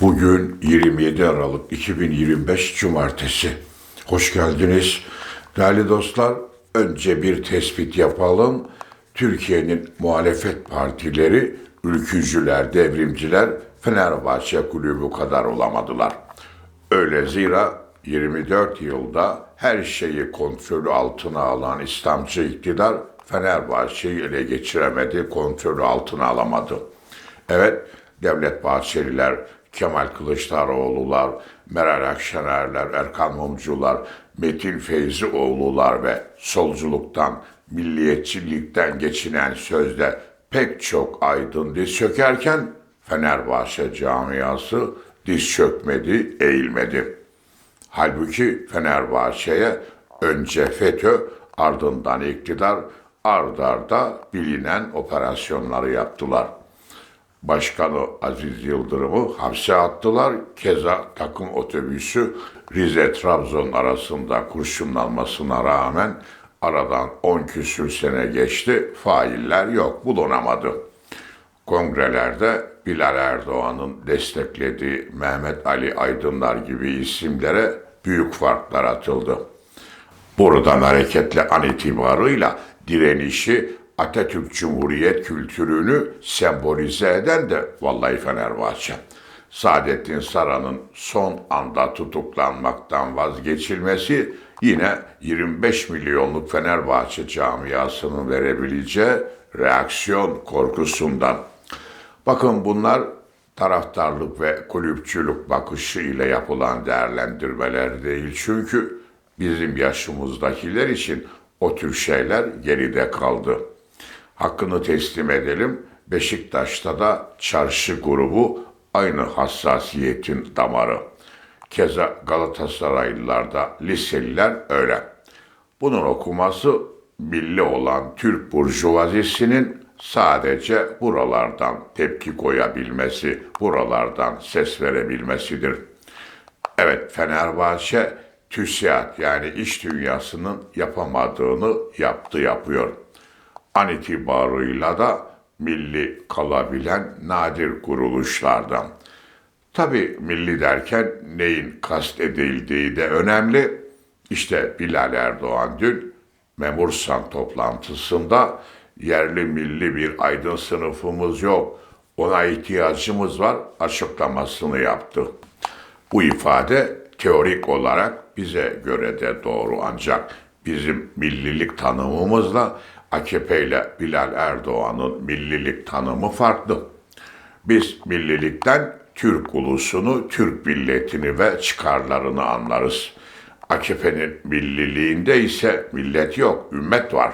Bugün 27 Aralık 2025 Cumartesi. Hoş geldiniz. Değerli dostlar, önce bir tespit yapalım. Türkiye'nin muhalefet partileri, ülkücüler, devrimciler Fenerbahçe kulübü kadar olamadılar. Öyle zira 24 yılda her şeyi kontrolü altına alan İslamcı iktidar Fenerbahçe'yi ele geçiremedi, kontrolü altına alamadı. Evet, Devlet Bahçeliler, Kemal Kılıçdaroğlu'lar, Meral Akşenerler, Erkan Mumcular, Metin Feyzioğlu'lar ve solculuktan, milliyetçilikten geçinen sözde pek çok aydın diz çökerken Fenerbahçe camiası diz çökmedi, eğilmedi. Halbuki Fenerbahçe'ye önce FETÖ ardından iktidar ard arda bilinen operasyonları yaptılar. Başkanı Aziz Yıldırım'ı hapse attılar. Keza takım otobüsü Rize-Trabzon arasında kurşunlanmasına rağmen aradan 10 küsür sene geçti. Failler yok, bulunamadı. Kongrelerde Bilal Erdoğan'ın desteklediği Mehmet Ali Aydınlar gibi isimlere büyük farklar atıldı. Buradan hareketle an itibarıyla direnişi Atatürk Cumhuriyet kültürünü sembolize eden de vallahi Fenerbahçe. Saadettin Saran'ın son anda tutuklanmaktan vazgeçilmesi yine 25 milyonluk Fenerbahçe camiasının verebileceği reaksiyon korkusundan. Bakın bunlar taraftarlık ve kulüpçülük bakışı ile yapılan değerlendirmeler değil. Çünkü bizim yaşımızdakiler için o tür şeyler geride kaldı. Hakkını teslim edelim. Beşiktaş'ta da çarşı grubu aynı hassasiyetin damarı. Keza Galatasaraylılarda liseliler öyle. Bunun okuması milli olan Türk burjuvazisinin sadece buralardan tepki koyabilmesi, buralardan ses verebilmesidir. Evet Fenerbahçe TÜSİAD yani iş dünyasının yapamadığını yaptı yapıyor. An itibarıyla da milli kalabilen nadir kuruluşlardan. Tabi milli derken neyin kast edildiği de önemli. İşte Bilal Erdoğan dün Memursan toplantısında yerli milli bir aydın sınıfımız yok, ona ihtiyacımız var açıklamasını yaptı. Bu ifade teorik olarak bize göre de doğru ancak bizim millilik tanımımızla AKP ile Bilal Erdoğan'ın millilik tanımı farklı. Biz millilikten Türk ulusunu, Türk milletini ve çıkarlarını anlarız. AKP'nin milliliğinde ise millet yok, ümmet var.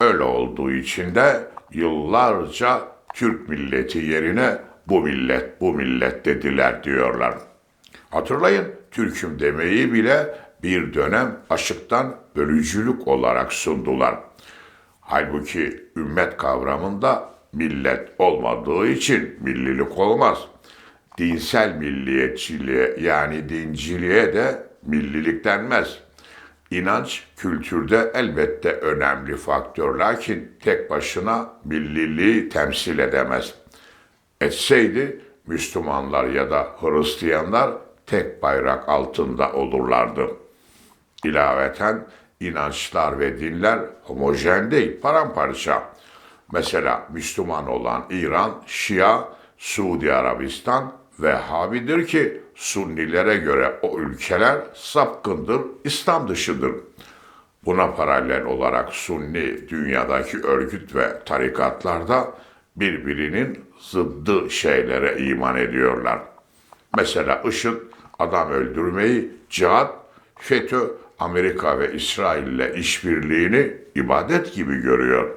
Öyle olduğu için de yıllarca Türk milleti yerine bu millet, bu millet dediler diyorlar. Hatırlayın, Türk'üm demeyi bile bir dönem aşıktan bölücülük olarak sundular. Halbuki ümmet kavramında millet olmadığı için millilik olmaz. Dinsel milliyetçiliğe yani dinciliğe de millilik denmez. İnanç kültürde elbette önemli faktör lakin tek başına milliliği temsil edemez. Etseydi Müslümanlar ya da Hristiyanlar tek bayrak altında olurlardı. İlaveten inançlar ve dinler homojen değil, paramparça. Mesela Müslüman olan İran, Şia, Suudi Arabistan Vehhabidir ki Sunnilere göre o ülkeler sapkındır, İslam dışıdır. Buna paralel olarak Sunni dünyadaki örgüt ve tarikatlarda birbirinin zıddı şeylere iman ediyorlar. Mesela IŞİD adam öldürmeyi, cihat, FETÖ, Amerika ve İsrail ile işbirliğini ibadet gibi görüyor.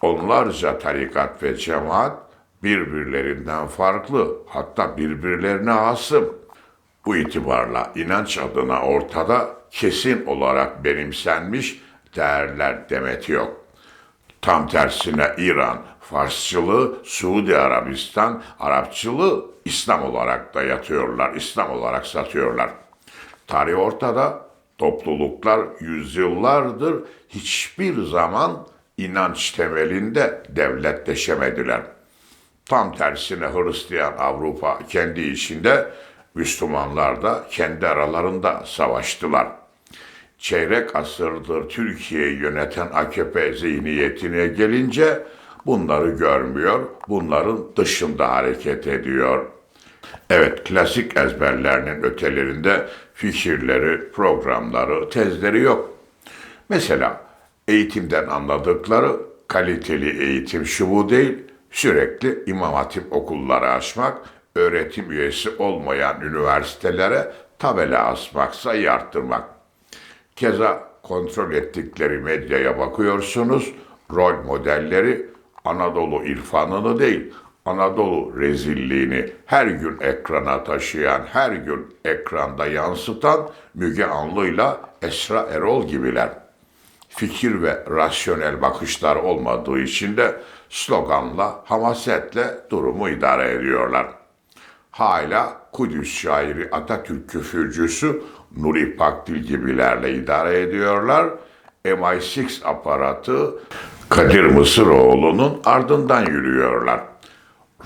Onlarca tarikat ve cemaat birbirlerinden farklı, hatta birbirlerine asım. Bu itibarla inanç adına ortada kesin olarak benimsenmiş değerler demeti yok. Tam tersine İran, Farsçılığı, Suudi Arabistan, Arapçılığı İslam olarak da yatıyorlar, İslam olarak satıyorlar. Tarih ortada, topluluklar yüzyıllardır hiçbir zaman inanç temelinde devletleşemediler. Tam tersine Hristiyan Avrupa kendi içinde, Müslümanlar da kendi aralarında savaştılar. Çeyrek asırdır Türkiye'yi yöneten AKP zihniyetine gelince bunları görmüyor, bunların dışında hareket ediyor. Evet, klasik ezberlerinin ötelerinde fikirleri, programları, tezleri yok. Mesela eğitimden anladıkları kaliteli eğitim şu bu değil, sürekli imam hatip okulları açmak, öğretim üyesi olmayan üniversitelere tabela asmak, sayı. Keza kontrol ettikleri medyaya bakıyorsunuz, rol modelleri Anadolu irfanını değil, Anadolu rezilliğini her gün ekrana taşıyan, her gün ekranda yansıtan Müge Anlı'yla Esra Erol gibiler. Fikir ve rasyonel bakışlar olmadığı için de sloganla, hamasetle durumu idare ediyorlar. Hala Kudüs şairi Atatürk küfürcüsü Nuri Pakdil gibilerle idare ediyorlar. MI6 aparatı Kadir Mısıroğlu'nun ardından yürüyorlar.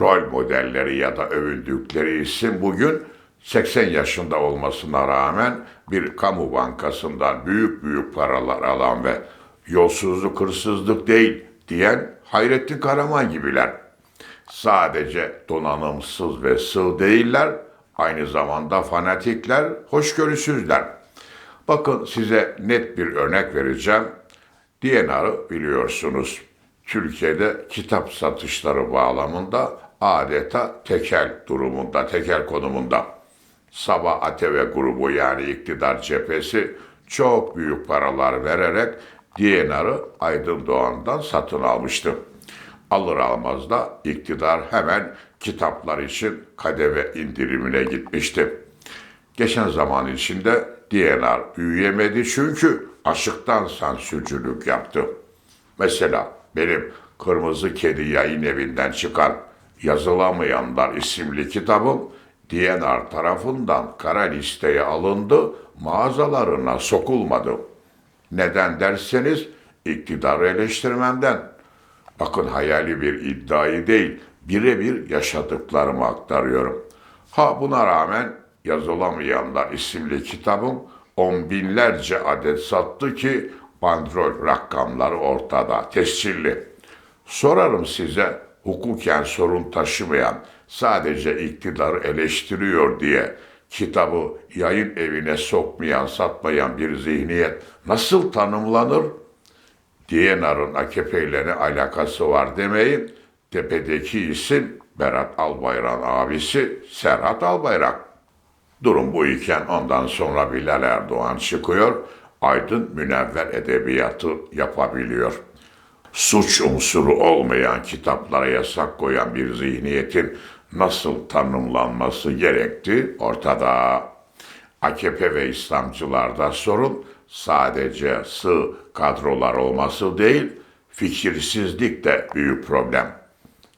Rol modelleri ya da övündükleri isim bugün 80 yaşında olmasına rağmen bir kamu bankasından büyük büyük paralar alan ve yolsuzluk hırsızlık değil diyen Hayrettin Karaman gibiler. Sadece donanımsız ve sığ değiller, aynı zamanda fanatikler, hoşgörüsüzler. Bakın size net bir örnek vereceğim. DNR'ı biliyorsunuz. Türkiye'de kitap satışları bağlamında adeta tekel durumunda, tekel konumunda. Sabah Ateve grubu yani iktidar cephesi çok büyük paralar vererek DNR'ı Aydın Doğan'dan satın almıştı. Alır almaz da iktidar hemen kitaplar için kadeve indirimine gitmişti. Geçen zaman içinde DNR büyüyemedi çünkü aşıktan sansürcülük yaptı. Mesela benim Kırmızı Kedi yayın evinden çıkan Yazılamayanlar isimli kitabım DNR tarafından kara listeye alındı, mağazalarına sokulmadı. Neden derseniz iktidarı eleştirmemden. Bakın hayali bir iddiayı değil, birebir yaşadıklarımı aktarıyorum. Ha buna rağmen Yazılamayanlar isimli kitabım on binlerce adet sattı ki bandrol rakamları ortada, tescilli. Sorarım size hukuken sorun taşımayan, sadece iktidarı eleştiriyor diye kitabı yayın evine sokmayan, satmayan bir zihniyet nasıl tanımlanır? DNR'ın AKP ile ne alakası var demeyin. Tepedeki isim Berat Albayrak'ın abisi Serhat Albayrak. Durum bu iken ondan sonra Bilal Erdoğan çıkıyor, aydın münevver edebiyatı yapabiliyor. Suç unsuru olmayan kitaplara yasak koyan bir zihniyetin nasıl tanımlanması gerekti ortada. AKP ve İslamcılarda sorun sadece sığ kadrolar olması değil, fikirsizlik de büyük problem.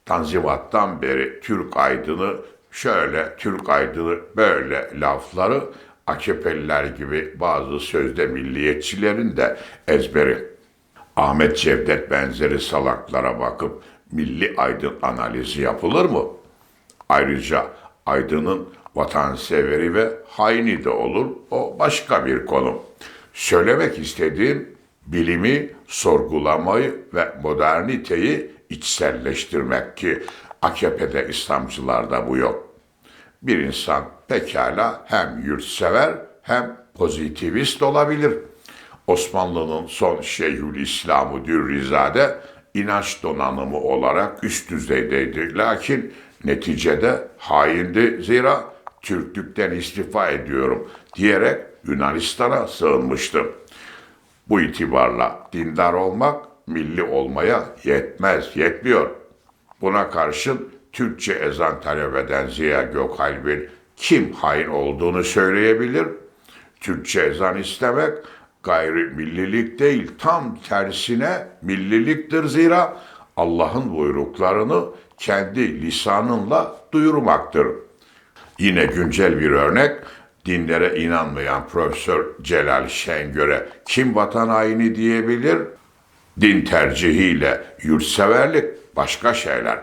Tanzivat'tan beri Türk aydını şöyle, Türk aydını böyle lafları AKP'liler gibi bazı sözde milliyetçilerin de ezberi. Ahmet Cevdet benzeri salaklara bakıp milli aydın analizi yapılır mı? Ayrıca aydının vatanseveri ve haini de olur. O başka bir konu. Söylemek istediğim bilimi, sorgulamayı ve moderniteyi içselleştirmek ki AKP'de İslamcılarda bu yok. Bir insan pekala hem yurtsever hem pozitivist olabilir. Osmanlı'nın son Şeyhülislam'ı Dürrizade inanç donanımı olarak üst düzeydeydi. Lakin neticede haindi zira Türklükten istifa ediyorum diyerek Yunanistan'a sığınmıştı. Bu itibarla dindar olmak milli olmaya yetmez, yetmiyor. Buna karşın Türkçe ezan talep eden Ziya Gökalp'in kim hain olduğunu söyleyebilir? Türkçe ezan istemek gayri millilik değil, tam tersine milliliktir zira Allah'ın buyruklarını kendi lisanınla duyurmaktır. Yine güncel bir örnek, dinlere inanmayan Profesör Celal Şengör'e kim vatan haini diyebilir? Din tercihiyle yurtseverlik başka şeyler.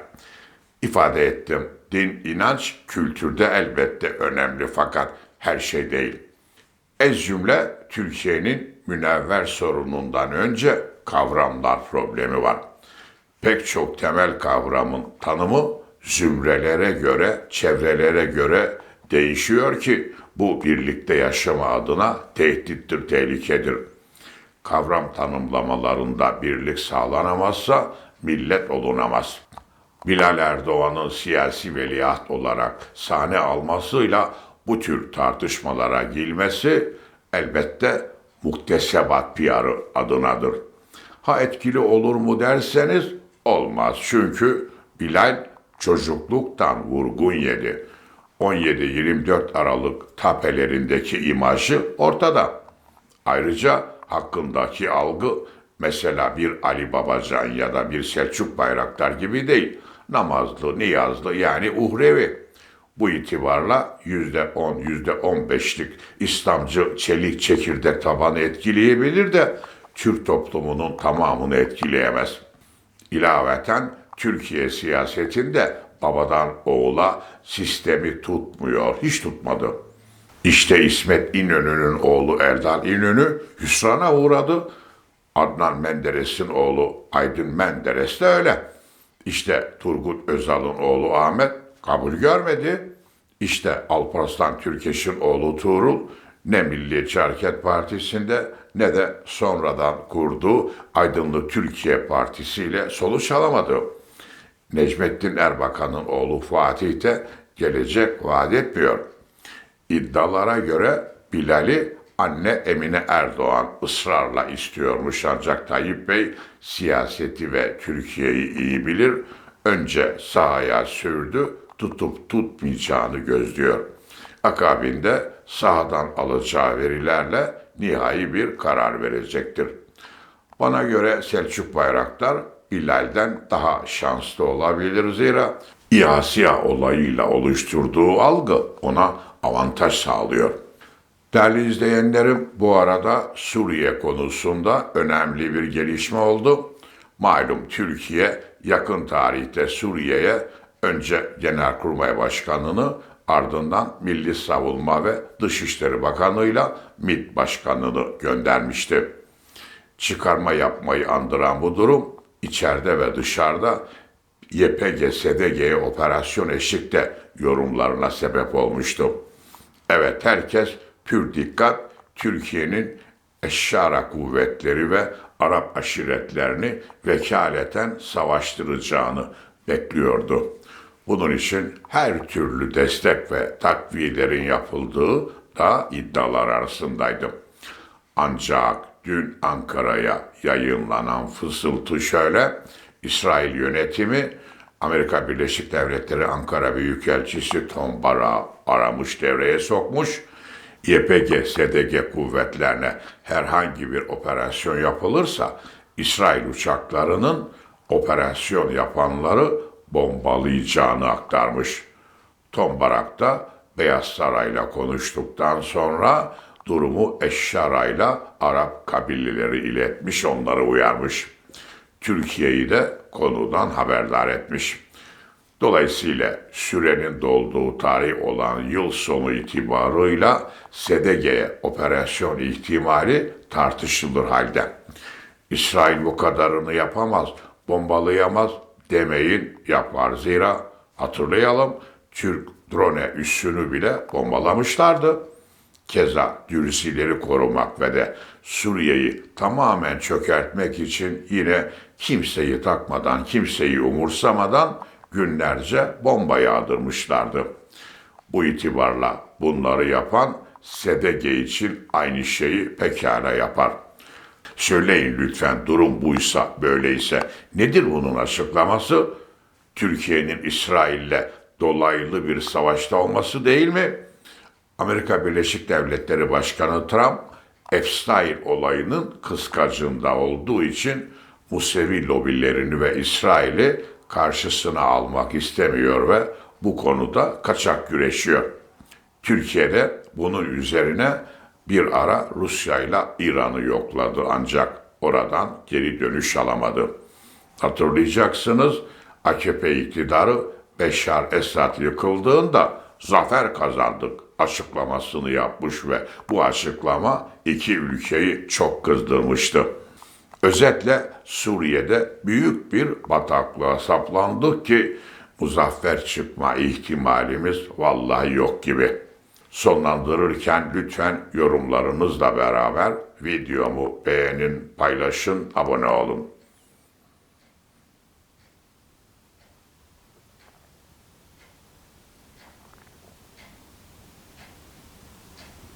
ifade ettim. Din, inanç kültürde elbette önemli fakat her şey değil. Ez cümle Türkiye'nin münevver sorunundan önce kavramlar problemi var. Pek çok temel kavramın tanımı zümrelere göre, çevrelere göre değişiyor ki bu birlikte yaşama adına tehdittir, tehlikedir. Kavram tanımlamalarında birlik sağlanamazsa millet olunamaz. Bilal Erdoğan'ın siyasi veliaht olarak sahne almasıyla bu tür tartışmalara girmesi elbette muktesebat PR'ı adınadır. Ha etkili olur mu derseniz olmaz. Çünkü Bilal çocukluktan vurgun yedi. 17-24 Aralık tapelerindeki imajı ortada. Ayrıca hakkındaki algı mesela bir Ali Babacan ya da bir Selçuk Bayraktar gibi değil. Namazlı, niyazlı yani uhrevi. Bu itibarla yüzde on, yüzde on beşlik İslamcı çelik çekirdek tabanı etkileyebilir de Türk toplumunun tamamını etkileyemez. İlaveten Türkiye siyasetinde babadan oğula sistemi tutmuyor, hiç tutmadı. İşte İsmet İnönü'nün oğlu Erdal İnönü hüsrana uğradı. Adnan Menderes'in oğlu Aydın Menderes de öyle. İşte Turgut Özal'ın oğlu Ahmet kabul görmedi. İşte Alparslan Türkeş'in oğlu Tuğrul ne Milliyetçi Hareket Partisi'nde ne de sonradan kurduğu Aydınlı Türkiye Partisi ile sonuç alamadı. Necmettin Erbakan'ın oğlu Fatih de gelecek vaat etmiyor. İddialara göre Bilal'i anne Emine Erdoğan ısrarla istiyormuş ancak Tayyip Bey siyaseti ve Türkiye'yi iyi bilir. Önce sahaya sürdü, tutup tutmayacağını gözlüyor. Akabinde sahadan alacağı verilerle nihai bir karar verecektir. Bana göre Selçuk Bayraktar Bilal'den daha şanslı olabilir zira İHA olayıyla oluşturduğu algı ona avantaj sağlıyor. Değerli izleyenlerim bu arada Suriye konusunda önemli bir gelişme oldu. Malum Türkiye yakın tarihte Suriye'ye önce Genelkurmay Başkanı'nı ardından Milli Savunma ve Dışişleri Bakanı'yla MİT Başkanı'nı göndermişti. Çıkarma yapmayı andıran bu durum içeride ve dışarıda YPG, SDG operasyon eşlikte yorumlarına sebep olmuştu. Evet herkes pür dikkat Türkiye'nin eşşara kuvvetleri ve Arap aşiretlerini vekaleten savaştıracağını bekliyordu. Bunun için her türlü destek ve takviyelerin yapıldığı da iddialar arasındaydı. Ancak dün Ankara'ya yayınlanan fısıltı şöyle, İsrail yönetimi Amerika Birleşik Devletleri Ankara Büyükelçisi Tom Barra aramış devreye sokmuş. YPG, SDG kuvvetlerine herhangi bir operasyon yapılırsa İsrail uçaklarının operasyon yapanları bombalayacağını aktarmış. Tom Barak da Beyaz Saray'la konuştuktan sonra durumu Eşşara'yla Arap kabileleri iletmiş, onları uyarmış. Türkiye'yi de konudan haberdar etmiş. Dolayısıyla sürenin dolduğu tarih olan yıl sonu itibarıyla SDG'ye operasyon ihtimali tartışılır halde. İsrail bu kadarını yapamaz, bombalayamaz demeyin yapar. Zira hatırlayalım Türk drone üssünü bile bombalamışlardı. Keza Dürzileri korumak ve de Suriye'yi tamamen çökertmek için yine kimseyi takmadan, kimseyi umursamadan günlerce bomba yağdırmışlardı. Bu itibarla bunları yapan SDG için aynı şeyi pekala yapar. Söyleyin lütfen durum buysa, böyleyse nedir bunun açıklaması? Türkiye'nin İsrail'le dolaylı bir savaşta olması değil mi?'' Amerika Birleşik Devletleri Başkanı Trump, Epstein olayının kıskacında olduğu için Musevi lobilerini ve İsrail'i karşısına almak istemiyor ve bu konuda kaçak güreşiyor. Türkiye'de bunun üzerine bir ara Rusya ile İran'ı yokladı ancak oradan geri dönüş alamadı. Hatırlayacaksınız AKP iktidarı Beşar Esad yıkıldığında zafer kazandık açıklamasını yapmış ve bu açıklama iki ülkeyi çok kızdırmıştı. Özetle Suriye'de büyük bir bataklığa saplandık ki muzaffer çıkma ihtimalimiz vallahi yok gibi. Sonlandırırken lütfen yorumlarınızla beraber videomu beğenin, paylaşın, abone olun.